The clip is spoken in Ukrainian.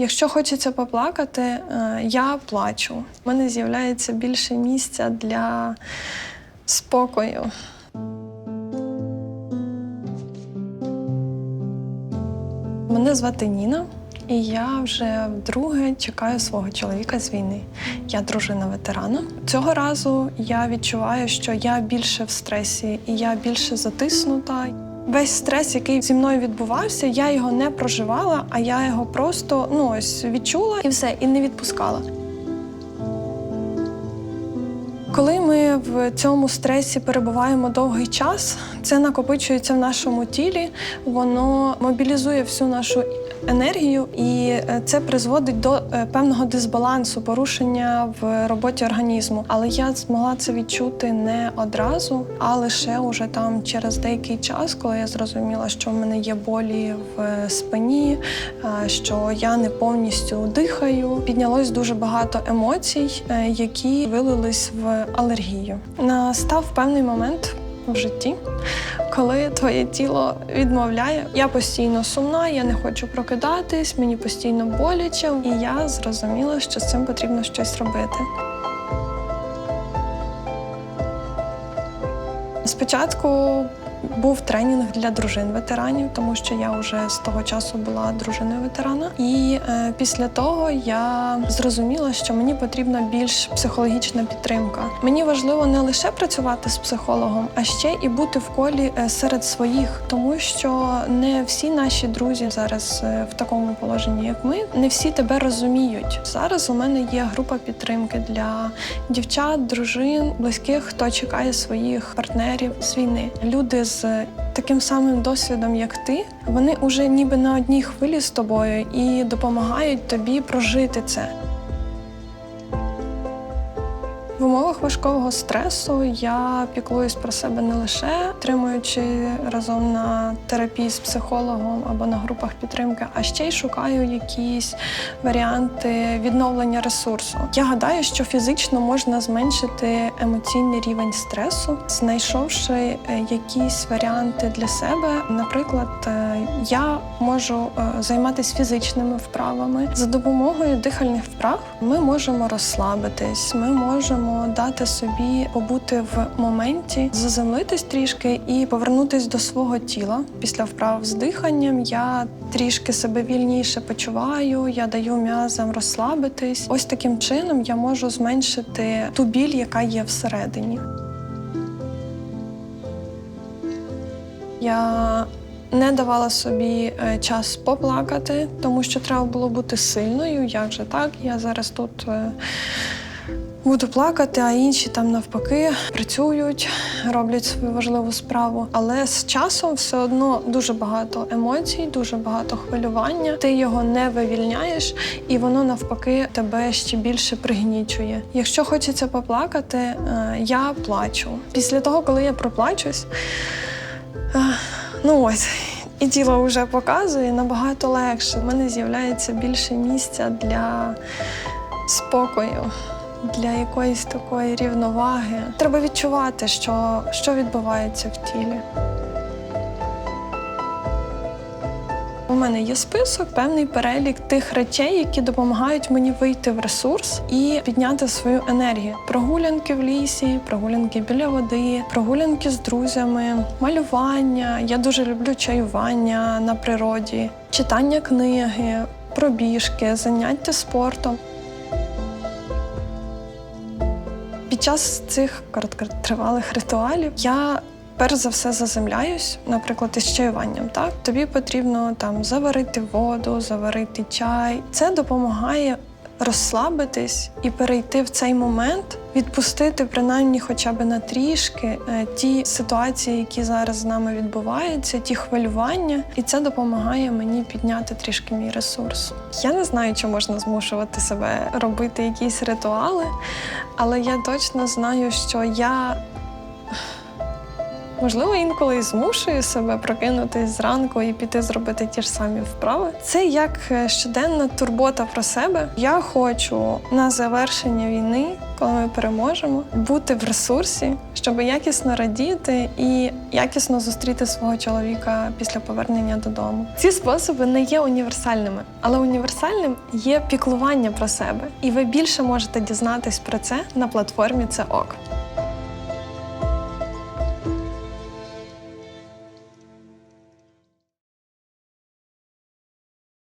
Якщо хочеться поплакати, е, я плачу. У мене з'являється більше місця для спокою. Мене звати Ніна, і я вже вдруге чекаю свого чоловіка з війни. Я дружина ветерана. Цього разу я відчуваю, що я більше в стресі і я більше затиснута. Весь стрес, який зі мною відбувався, я його не проживала, а я його просто ну ось відчула і все, і не відпускала. Коли ми в цьому стресі перебуваємо довгий час, це накопичується в нашому тілі, воно мобілізує всю нашу енергію, і е, це призводить до е, певного дисбалансу, порушення в роботі організму. Але я змогла це відчути не одразу, а лише уже там через деякий час, коли я зрозуміла, що в мене є болі в спині, е, що я не повністю дихаю. Піднялось дуже багато емоцій, які вилились в алергію. Настав певний момент в житті, коли твоє тіло відмовляє. Я постійно сумна, я не хочу прокидатись, мені постійно боляче, і я зрозуміла, що з цим потрібно щось робити. Спочатку був тренінг для дружин ветеранів, тому що я вже з того часу була дружиною ветерана. І е, після того я зрозуміла, що мені потрібна більш психологічна підтримка. Мені важливо не лише працювати з психологом, а ще і бути в колі е, серед своїх, тому що не всі наші друзі зараз е, в такому положенні, як ми, не всі тебе розуміють. Зараз у мене є група підтримки для дівчат, дружин, близьких, хто чекає своїх партнерів з війни. Люди з таким самим досвідом, як ти, вони уже ніби на одній хвилі з тобою і допомагають тобі прожити це. В умовах важкого стресу я піклуюсь про себе не лише тримуючи разом на терапії з психологом або на групах підтримки, а ще й шукаю якісь варіанти відновлення ресурсу. Я гадаю, що фізично можна зменшити емоційний рівень стресу, знайшовши е, якісь варіанти для себе. Наприклад, е, я можу е, займатися фізичними вправами за допомогою дихальних вправ. Ми можемо розслабитись, ми можемо дати собі побути в моменті, заземлитись трішки і повернутись до свого тіла. Після вправ з диханням я трішки себе вільніше почуваю, я даю м'язам розслабитись. Ось таким чином я можу зменшити ту біль, яка є всередині. Я не давала собі е, час поплакати, тому що треба було бути сильною. Як же так? Я зараз тут е, буду плакати, а інші там навпаки працюють, роблять свою важливу справу. Але з часом все одно дуже багато емоцій, дуже багато хвилювання. Ти його не вивільняєш, і воно навпаки тебе ще більше пригнічує. Якщо хочеться поплакати, е, я плачу. Після того, коли я проплачусь. е, Ну ось, і тіло вже показує набагато легше. У мене з'являється більше місця для спокою, для якоїсь такої рівноваги. Треба відчувати, що, що відбувається в тілі. У мене є список, певний перелік тих речей, які допомагають мені вийти в ресурс і підняти свою енергію. Прогулянки в лісі, прогулянки біля води, прогулянки з друзями, малювання. Я дуже люблю чаювання на природі, читання книги, пробіжки, заняття спортом. Під час цих короткотривалих ритуалів я перш за все заземляюсь, наприклад, із чаюванням. Так тобі потрібно там заварити воду, заварити чай. Це допомагає розслабитись і перейти в цей момент, відпустити принаймні хоча б на трішки е, ті ситуації, які зараз з нами відбуваються, ті хвилювання, і це допомагає мені підняти трішки мій ресурс. Я не знаю, чи можна змушувати себе робити якісь ритуали, але я точно знаю, що я Можливо, інколи і змушую себе прокинутись зранку і піти зробити ті ж самі вправи. Це як е, щоденна турбота про себе. Я хочу на завершення війни коли ми переможемо, бути в ресурсі, щоб якісно радіти і якісно зустріти свого чоловіка після повернення додому. Ці способи не є універсальними, але універсальним є піклування про себе, і ви більше можете дізнатись про це на платформі Це ок.